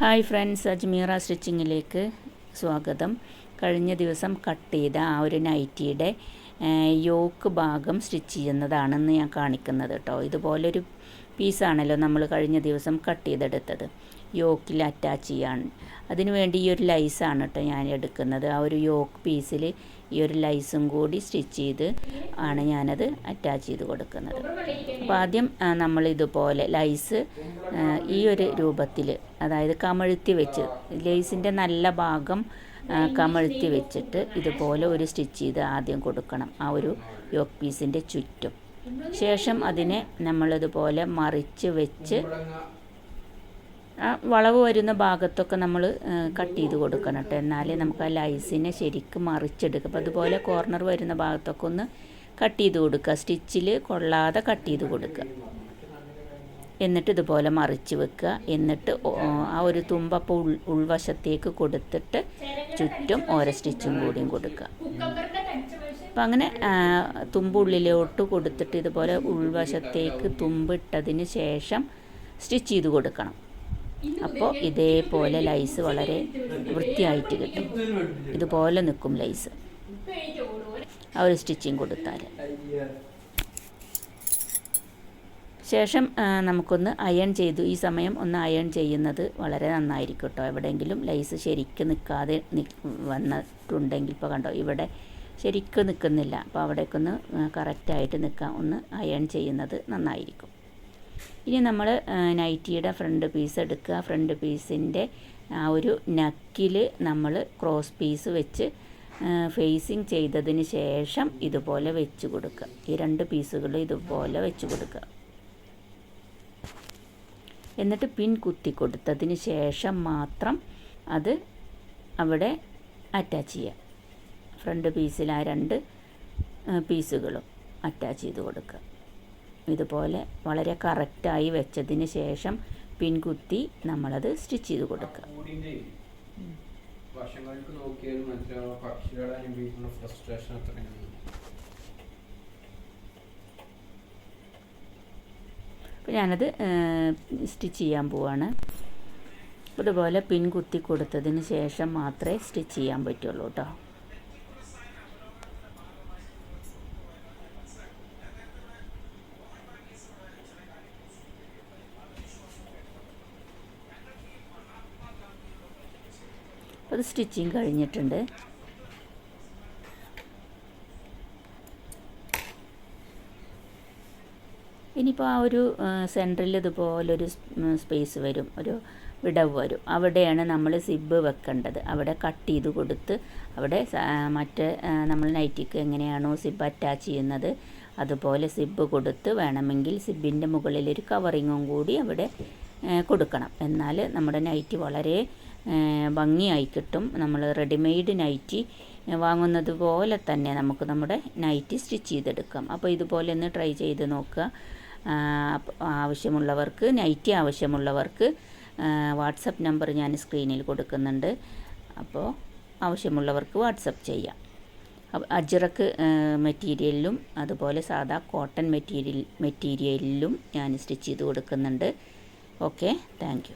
Hi friends Ajmera സ്റ്റിച്ചിങ്ങിലേക്ക് സ്വാഗതം. കഴിഞ്ഞ ദിവസം കട്ട് ചെയ്ത ആ ഒരു നൈറ്റിയുടെ യോക്ക് ഭാഗം സ്റ്റിച്ച് ചെയ്യുന്നതാണെന്ന് ഞാൻ കാണിക്കുന്നത് കേട്ടോ. ഇതുപോലൊരു പീസാണല്ലോ നമ്മൾ കഴിഞ്ഞ ദിവസം കട്ട് ചെയ്തെടുത്തത്. യോക്കിൽ അറ്റാച്ച് ചെയ്യാൻ. അതിനുവേണ്ടി ഈ ഒരു ലൈസാണ് കേട്ടോ ഞാൻ എടുക്കുന്നത്. ആ ഒരു യോക്ക് പീസിൽ ഈ ഒരു ലൈസും കൂടി സ്റ്റിച്ച് ചെയ്ത് ആണ് ഞാനത് അറ്റാച്ച് ചെയ്ത് കൊടുക്കുന്നത്. അപ്പോൾ ആദ്യം നമ്മൾ ഇതുപോലെ ലൈസ് ഈ ഒരു രൂപത്തിൽ അതായത് കമഴ്ത്തി വെച്ച് ലൈസിന്റെ നല്ല ഭാഗം കമഴ്ത്തി വെച്ചിട്ട് ഇതുപോലെ ഒരു സ്റ്റിച്ച് ചെയ്ത് ആദ്യം കൊടുക്കണം ആ ഒരു യോക്ക് പീസിന്റെ ചുറ്റും. ശേഷം അതിനെ നമ്മളിതുപോലെ മറിച്ച് വെച്ച് ആ വളവ് വരുന്ന ഭാഗത്തൊക്കെ നമ്മൾ കട്ട് ചെയ്ത് കൊടുക്കണം കേട്ടോ. എന്നാലേ നമുക്ക് ആ ലൈസിനെ ശരിക്കും മറിച്ചെടുക്കുക അപ്പോൾ അതുപോലെ കോർണർ വരുന്ന ഭാഗത്തൊക്കെ ഒന്ന് കട്ട് ചെയ്ത് കൊടുക്കുക. സ്റ്റിച്ചിൽ കൊള്ളാതെ കട്ട് ചെയ്ത് കൊടുക്കുക. എന്നിട്ട് ഇതുപോലെ മറിച്ച് വെക്കുക. എന്നിട്ട് ആ ഒരു തുമ്പപ്പോൾ ഉൾ ഉൾവശത്തേക്ക് കൊടുത്തിട്ട് ചുറ്റും ഓരോ സ്റ്റിച്ചും കൂടിയും കൊടുക്കുക. അപ്പം അങ്ങനെ തുമ്പുള്ളിലോട്ട് കൊടുത്തിട്ട് ഇതുപോലെ ഉൾവശത്തേക്ക് തുമ്പിട്ടതിന് ശേഷം സ്റ്റിച്ച് ചെയ്ത് കൊടുക്കണം. അപ്പോൾ ഇതേപോലെ ലൈസ് വളരെ വൃത്തിയായിട്ട് കിട്ടും. ഇതുപോലെ നിൽക്കും ലൈസ്. ആ ഒരു സ്റ്റിച്ചിങ് കൊടുത്താൽ. ശേഷം നമുക്കൊന്ന് അയൺ ചെയ്തു. ഈ സമയം ഒന്ന് അയൺ ചെയ്യുന്നത് വളരെ നന്നായിരിക്കും കേട്ടോ. എവിടെയെങ്കിലും ലൈസ് ശരിക്കും നിൽക്കാതെ വന്നിട്ടുണ്ടെങ്കിൽ ഇപ്പോൾ കണ്ടോ ഇവിടെ ശരിക്കും നിൽക്കുന്നില്ല. അപ്പോൾ അവിടേക്കൊന്ന് കറക്റ്റായിട്ട് നിൽക്കാം. ഒന്ന് അയൺ ചെയ്യുന്നത് നന്നായിരിക്കും. ഇനി നമ്മൾ നൈറ്റിയുടെ ഫ്രണ്ട് പീസ് എടുക്കുക. ഫ്രണ്ട് പീസിന്റെ ആ ഒരു നക്കിൽ നമ്മൾ ക്രോസ് പീസ് വെച്ച് ഫേസിങ് ചെയ്തതിന് ശേഷം ഇതുപോലെ വെച്ച് കൊടുക്കുക. ഈ രണ്ട് പീസുകൾ ഇതുപോലെ വെച്ച് കൊടുക്കുക. എന്നിട്ട് പിൻ കുത്തി കൊടുത്തതിന് ശേഷം മാത്രം അത് അവിടെ അറ്റാച്ച് ചെയ്യുക. ഫ്രണ്ട് പീസിൽ ആ രണ്ട് പീസുകളും അറ്റാച്ച് ചെയ്ത് കൊടുക്കുക. ഇതുപോലെ വളരെ കറക്റ്റായി വെച്ചതിന് ശേഷം പിൻകുത്തി നമ്മളത് സ്റ്റിച്ച് ചെയ്ത് കൊടുക്കുക. വർഷങ്ങൾക്ക് നോക്കിയാൽ മനസ്സിലാവുക പക്ഷികൾ അനുഭവിക്കുന്ന ഫ്രസ്ട്രേഷൻ അത്രയാണ് അപ്പോൾ ഞാനത് സ്റ്റിച്ച് ചെയ്യാൻ പോവാണ്. ഇതുപോലെ പിൻകുത്തി കൊടുത്തതിന് ശേഷം മാത്രമേ സ്റ്റിച്ച് ചെയ്യാൻ പറ്റുള്ളൂ കേട്ടോ അത് സ്റ്റിച്ചിങ് കഴിഞ്ഞിട്ടുണ്ട്. ഇനിയിപ്പോൾ ആ ഒരു സെന്ററിൽ ഇതുപോലൊരു സ്പേസ് വരും ഒരു വിടവ് വരും. അവിടെയാണ് നമ്മൾ സിബ് വെക്കേണ്ടത്. അവിടെ കട്ട് ചെയ്ത് കൊടുത്ത് അവിടെ മറ്റേ നമ്മൾ നൈറ്റിക്ക് എങ്ങനെയാണോ സിബ് അറ്റാച്ച് ചെയ്യുന്നത് അതുപോലെ സിബ് കൊടുത്ത് വേണമെങ്കിൽ സിബിന്റെ മുകളിൽ ഒരു കവറിങ്ങും കൂടി അവിടെ കൊടുക്കണം. എന്നാൽ നമ്മുടെ നൈറ്റ് വളരെ ഭംഗിയായി കിട്ടും. നമ്മൾ റെഡിമെയ്ഡ് നൈറ്റി വാങ്ങുന്നത് പോലെ തന്നെ നമുക്ക് നമ്മുടെ നൈറ്റി സ്റ്റിച്ച് ചെയ്തെടുക്കാം. അപ്പോൾ ഇതുപോലെ ഒന്ന് ട്രൈ ചെയ്ത് നോക്കുക. ആവശ്യമുള്ളവർക്ക് നൈറ്റി ആവശ്യമുള്ളവർക്ക് വാട്സപ്പ് നമ്പർ ഞാൻ സ്ക്രീനിൽ കൊടുക്കുന്നുണ്ട്. അപ്പോൾ ആവശ്യമുള്ളവർക്ക് വാട്സപ്പ് ചെയ്യാം. അജ്രക്ക് മെറ്റീരിയലിലും അതുപോലെ സാധാ കോട്ടൺ മെറ്റീരിയൽ മെറ്റീരിയലിലും ഞാൻ സ്റ്റിച്ച് ചെയ്ത് കൊടുക്കുന്നുണ്ട്. Okay thank